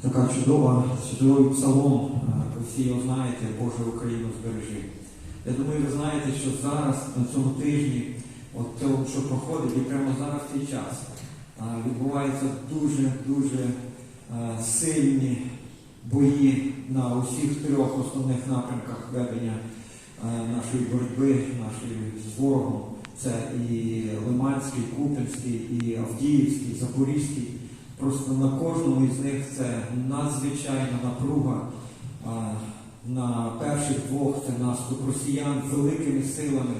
така чудова, чудовий псалом, ви всі його знаєте, Боже Україну збережи. Я думаю, ви знаєте, що зараз, на цьому тижні, от того, що проходить, і прямо зараз в цей час, відбуваються дуже-дуже сильні бої на усіх трьох основних напрямках ведення нашої боротьби, нашої з ворогом. Це і Лиманський, Купинський, і Авдіївський, і Запорізький. Просто на кожному із них це надзвичайна напруга. На перших двох це наступ росіян з великими силами,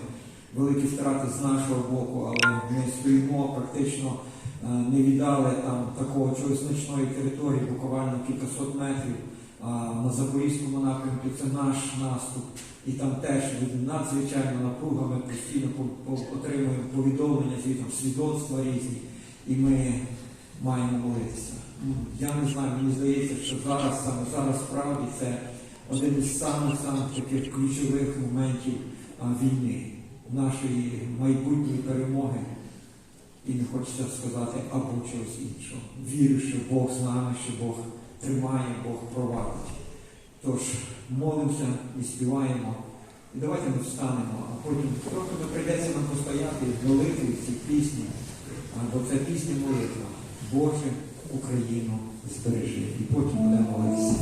великі втрати з нашого боку, але ми стоїмо практично е, не віддали там такого чогось значної території, буквально кількасот метрів. На Запорізькому напрямку це наш наступ, і там теж надзвичайна напруга. Ми постійно по- по- отримуємо повідомлення, звітом свідоцтва різні, і ми маємо молитися. Ну, Я не знаю, мені здається, що зараз саме зараз справді це один із самих самих таких ключових моментів а, війни, нашої майбутньої перемоги. І не хочеться сказати або чогось іншого. Вірю, що Бог з нами, що Бог тримає, Бог провадить. Тож молимося і співаємо. І давайте ми встанемо, а потім трохи прийдеться нам постояти в цій пісні, бо це пісня молитва. Боже, Україну збережи. І потім будемо молитися.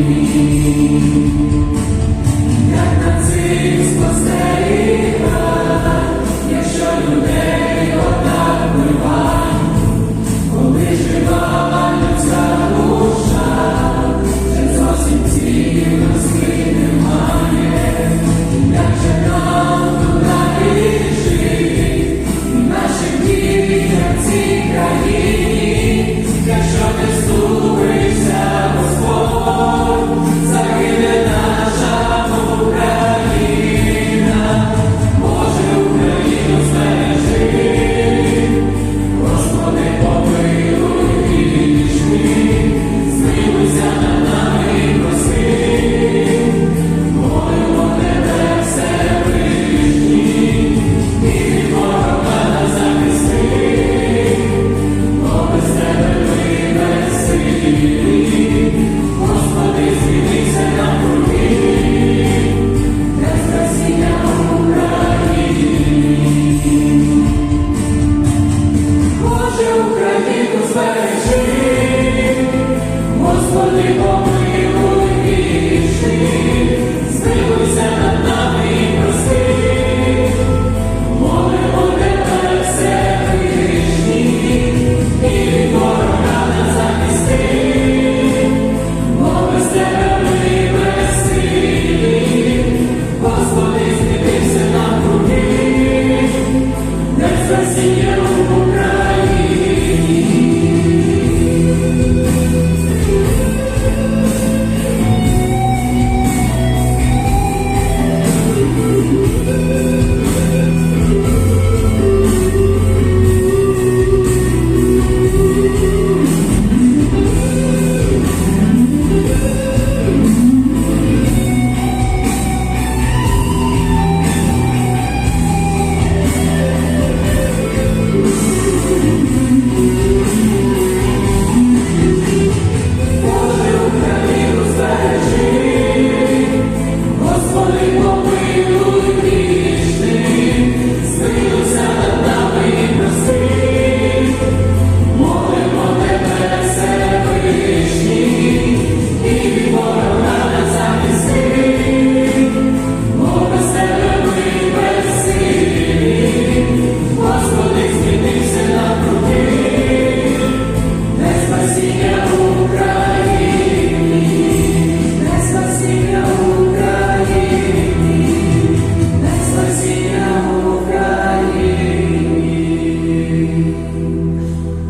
Música